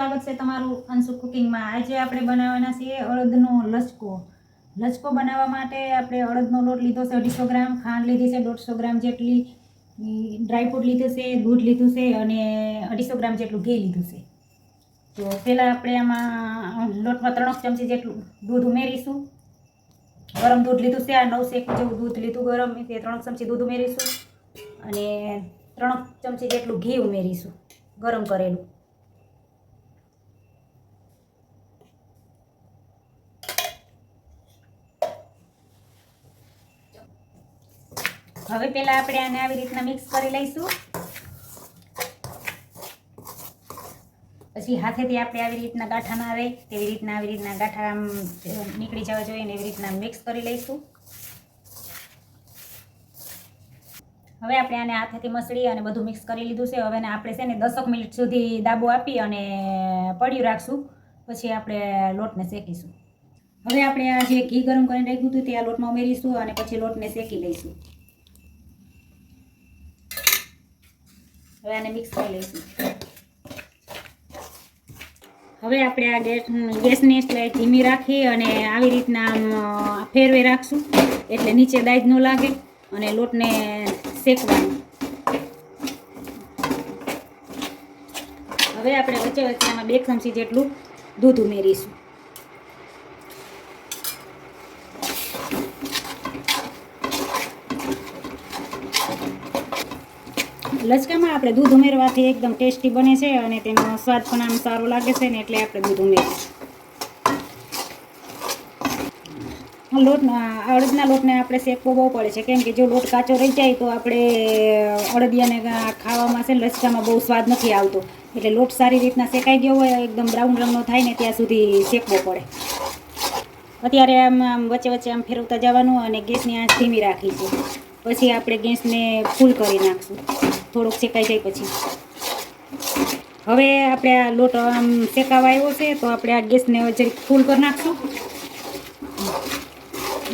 સ્વાગત છે તમારું અંશુ કુકિંગમાં. આજે આપણે બનાવવાના છીએ અડદનો લચકો. લચકો બનાવવા માટે આપણે અડદનો લોટ લીધો છે અઢીસો ગ્રામ, ખાંડ લીધી છે દોઢસો ગ્રામ જેટલી ડ્રાયફ્રૂટ લીધું છે, દૂધ લીધું છે અને અઢીસો ગ્રામ જેટલું ઘી લીધું છે. તો પહેલાં આપણે આમાં લોટમાં ત્રણ ચમચી જેટલું દૂધ ઉમેરીશું. ગરમ દૂધ લીધું છે, આ નવ શેક જેવું દૂધ લીધું ગરમ, એ ત્રણ ચમચી દૂધ ઉમેરીશું અને ત્રણ ચમચી જેટલું ઘી ઉમેરીશું ગરમ કરેલું. હવે પહેલાં આપણે આને આવી રીતના મિક્સ કરી લઈશું. પછી હાથેથી આપણે આવી રીતના ગાંઠા ના આવે તેવી રીતના આવી રીતના ગાંઠા આમ નીકળી જવા જોઈએ ને એવી રીતના મિક્સ કરી લઈશું. હવે આપણે આને હાથેથી મસળી અને બધું મિક્સ કરી લીધું છે. હવે આપણે છે ને દસક મિનિટ સુધી દાબો આપી અને પડ્યું રાખશું. પછી આપણે લોટને શેકીશું. હવે આપણે આ જે ઘી ગરમ કરીને રાખ્યું હતું તે આ લોટમાં ઉમેરીશું અને પછી લોટને શેકી લઈશું. હવે આને મિક્સ કરી લઈશું. હવે આપણે આ ગેસ ગેસની એટલે ધીમી રાખી અને આવી રીતના ફેરવે રાખશું. એટલે નીચે દાજ ન લાગે અને લોટને શેકવાનું. હવે આપણે વચ્ચે વચ્ચે આમાં બે ચમચી જેટલું દૂધ ઉમેરીશું. લચકામાં આપણે દૂધ ઉમેરવાથી એકદમ ટેસ્ટી બને છે અને તેનો સ્વાદ પણ આમ સારો લાગે છે ને એટલે આપણે દૂધ ઉમેરીશું. લોટ અડદના લોટને આપણે શેકવો બહુ પડે છે. કેમ કે જો લોટ કાચો રહી જાય તો આપણે અડદિયાને ખાવામાં છે લચકામાં બહુ સ્વાદ નથી આવતો. એટલે લોટ સારી રીતના શેકાઈ ગયો હોય, એકદમ બ્રાઉન રંગનો થાય ને ત્યાં સુધી શેકવો પડે. અત્યારે આમ આમ વચ્ચે વચ્ચે આમ ફેરવતા જવાનું અને ગેસની આંચ ધીમી રાખી છે પછી આપણે ગેસને ફૂલ કરી નાખશું. થોડોક શેકાઈ જાય પછી. હવે આપણે આ લોટ આમ શેકાવા આવ્યો છે, તો આપણે આ ગેસને જરીક ફૂલ કરી નાખશું.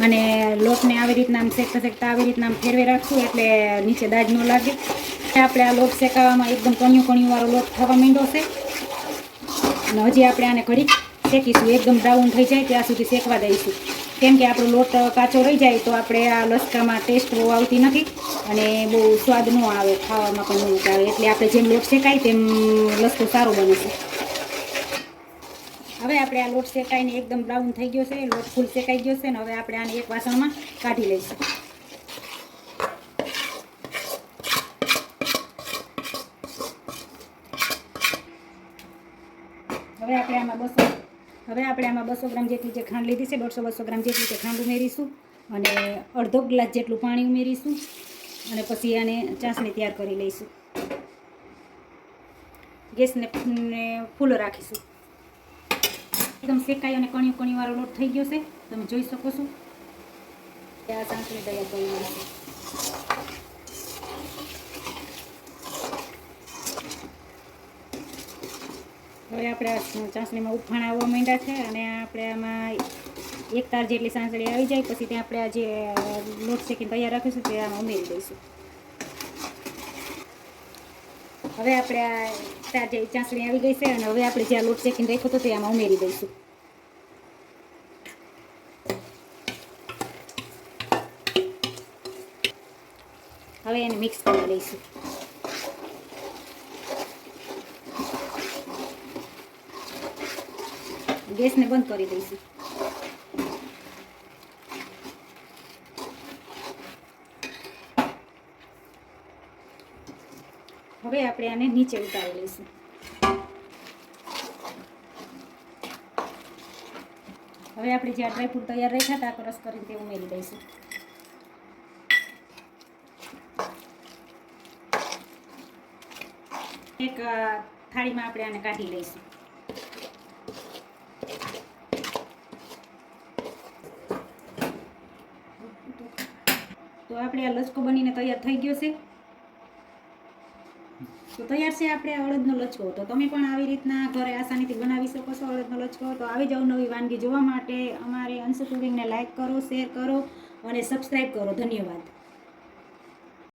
અને લોટને આવી રીતના આમ શેકતા શેકતા આવી રીતના આમ ફેરવે રાખશું, એટલે નીચે દાજ ન લાગે. આપણે આ લોટ શેકાવામાં એકદમ કણિયું કણિયું વાળો લોટ થવા માંડ્યો છે. અને હજી આપણે આને ઘડીક શેકીશું, એકદમ બ્રાઉન થઈ જાય ત્યાં સુધી શેકવા દઈશું. કેમ કે આપણો લોટ કાચો રહી જાય તો આપણે આ લસકામાં ટેસ્ટ બહુ આવતી નથી અને બહુ સ્વાદ ન આવે ખાવામાં પણ એવું આવે એટલે આપણે જેમ લોટ શેકાય તેમ લસકો સારો બને છે. હવે આપણે આ લોટ શેકાઈને એકદમ બ્રાઉન થઈ ગયો છે, લોટ ફૂલ શેકાઈ ગયો છે ને હવે આપણે આને એક વાસણમાં કાઢી લઈશું. હવે આપણે આમાં બસો હવે આપણે આમાં બસો ગ્રામ જેટલી જે ખાંડ લીધી છે, દોઢસો બસો ગ્રામ જેટલી જે ખાંડ ઉમેરીશું અને અડધો ગ્લાસ જેટલું પાણી ઉમેરીશું અને પછી આને ચાસણી તૈયાર કરી લઈશું. ગેસને ફૂલ રાખીશું. એકદમ શેકાઈ અને કણિયું કણિયું લોટ થઈ ગયો છે, તમે જોઈ શકો છો. આ ચાસણી તૈયાર કરી લઈશું. હવે આપણે ચાસણીમાં ઉફાણ આવવા માંડ્યા છે અને આપણે આમાં એક તાર જેટલી સાંસળી આવી જાય, પછી ત્યાં આપણે આ જે લોટ શેકીને તૈયાર રાખીશું, તે આમાં ઉમેરી દઈશું. હવે આપણે આ તાર જે ચાસણી આવી ગઈ છે અને હવે આપણે જે લોટ શેકીને રાખ્યો હતો તે આમાં ઉમેરી દઈશું. હવે એને મિક્સ કરી લઈશું ગેસને બંધ કરી દઈશું. હવે આપણે આને નીચે ઉતારી લઈશું. હવે આપણે જે ડ્રાયફ્રૂટ તૈયાર રાખ્યા હતા ક્રશ કરીને તે ઉમેરી દઈશું. એક થાળીમાં આપણે આને કાઢી લઈશું. તો આપણે આ લચકો બનીને તૈયાર થઈ ગયો છે. તો તૈયાર છે આપણે અડદનો લચકો. તો તમે પણ આવી રીતના ઘરે આસાનીથી બનાવી શકો છો અડદનો લચકો. તો આવી જાઓ નવી વાનગી જોવા માટે. અમારી અંશુ કુકિંગને લાઇક કરો શેર કરો અને સબસ્ક્રાઈબ કરો. ધન્યવાદ.